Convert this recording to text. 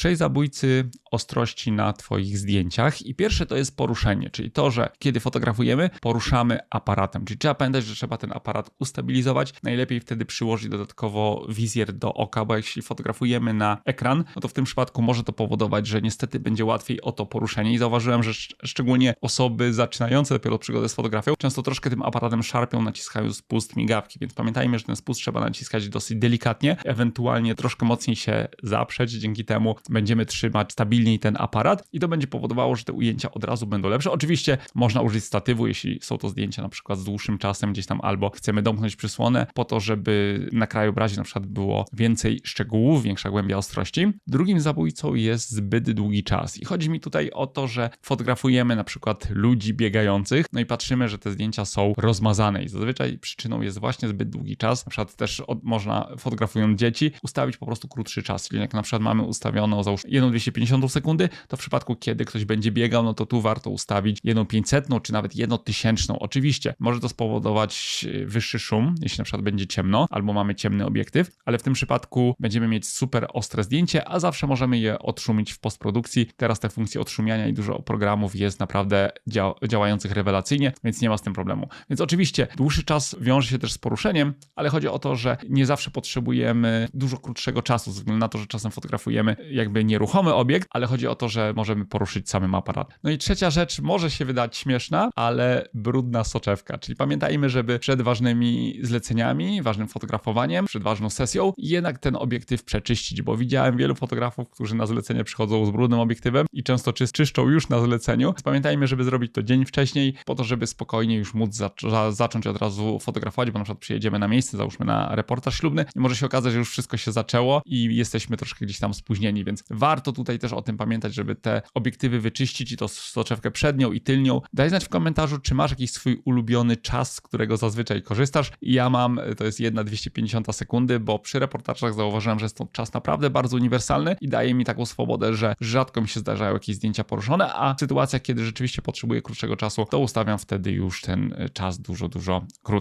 trzej zabójcy ostrości na Twoich zdjęciach. I pierwsze to jest poruszenie, czyli to, że kiedy fotografujemy, poruszamy aparatem. Czyli trzeba pamiętać, że trzeba ten aparat ustabilizować. Najlepiej wtedy przyłożyć dodatkowo wizjer do oka, bo jeśli fotografujemy na ekran, no to w tym przypadku może to powodować, że niestety będzie łatwiej o to poruszenie. I zauważyłem, że szcz- szczególnie osoby zaczynające dopiero przygodę z fotografią często troszkę tym aparatem szarpią, naciskają spust migawki, więc pamiętajmy, że ten spust trzeba naciskać dosyć delikatnie, ewentualnie troszkę mocniej się zaprzeć. Dzięki temu będziemy trzymać stabilniej ten aparat i to będzie powodowało, że te ujęcia od razu będą lepsze. Oczywiście można użyć statywu, jeśli są to zdjęcia na przykład z dłuższym czasem gdzieś tam, albo chcemy domknąć przysłonę po to, żeby na krajobrazie na przykład było więcej szczegółów, większa głębia ostrości. Drugim zabójcą jest zbyt długi czas i chodzi mi tutaj o to, że fotografujemy na przykład ludzi biegających, no i patrzymy, że te zdjęcia są rozmazane i zazwyczaj przyczyną jest właśnie zbyt długi czas. Na przykład też od, można fotografując dzieci ustawić po prostu krótszy czas, czyli jak na przykład mamy ustawioną załóż 1,250 sekundy, to w przypadku kiedy ktoś będzie biegał, no to tu warto ustawić 1,500 czy nawet 1,1000. Oczywiście może to spowodować e, wyższy szum, jeśli na przykład będzie ciemno albo mamy ciemny obiektyw, ale w tym przypadku będziemy mieć super ostre zdjęcie, a zawsze możemy je odszumić w postprodukcji. Teraz te funkcje odszumiania i dużo programów jest naprawdę dzia działających rewelacyjnie, więc nie ma z tym problemu. Więc oczywiście dłuższy czas wiąże się też z poruszeniem, ale chodzi o to, że nie zawsze potrzebujemy dużo krótszego czasu, ze względu na to, że czasem fotografujemy jakby nieruchomy obiekt, ale chodzi o to, że możemy poruszyć samym aparatem. No i trzecia rzecz może się wydać śmieszna, ale brudna soczewka, czyli pamiętajmy, żeby przed ważnymi zleceniami, ważnym fotografowaniem, przed ważną sesją, jednak ten obiektyw przeczyścić, bo widziałem wielu fotografów, którzy na zlecenie przychodzą z brudnym obiektywem i często czy czyszczą już na zleceniu. Pamiętajmy, żeby zrobić to dzień wcześniej, po to, żeby spokojnie już móc za zacząć od razu fotografować, bo na przykład przyjedziemy na miejsce, załóżmy na reportaż ślubny i może się okazać, że już wszystko się zaczęło i jesteśmy troszkę gdzieś tam spóźnieni, więc warto tutaj też o tym pamiętać, żeby te obiektywy wyczyścić i to soczewkę przednią i tylnią. Daj znać w komentarzu, czy masz jakiś swój ulubiony czas, z którego zazwyczaj korzystasz. Ja mam, to jest jedna 250 sekundy, bo przy reportażach zauważyłem, że jest to czas naprawdę bardzo uniwersalny i daje mi taką swobodę, że rzadko mi się zdarzają jakieś zdjęcia poruszone, a w sytuacjach, kiedy rzeczywiście potrzebuję krótszego czasu, to ustawiam wtedy już ten czas dużo, dużo krótszy.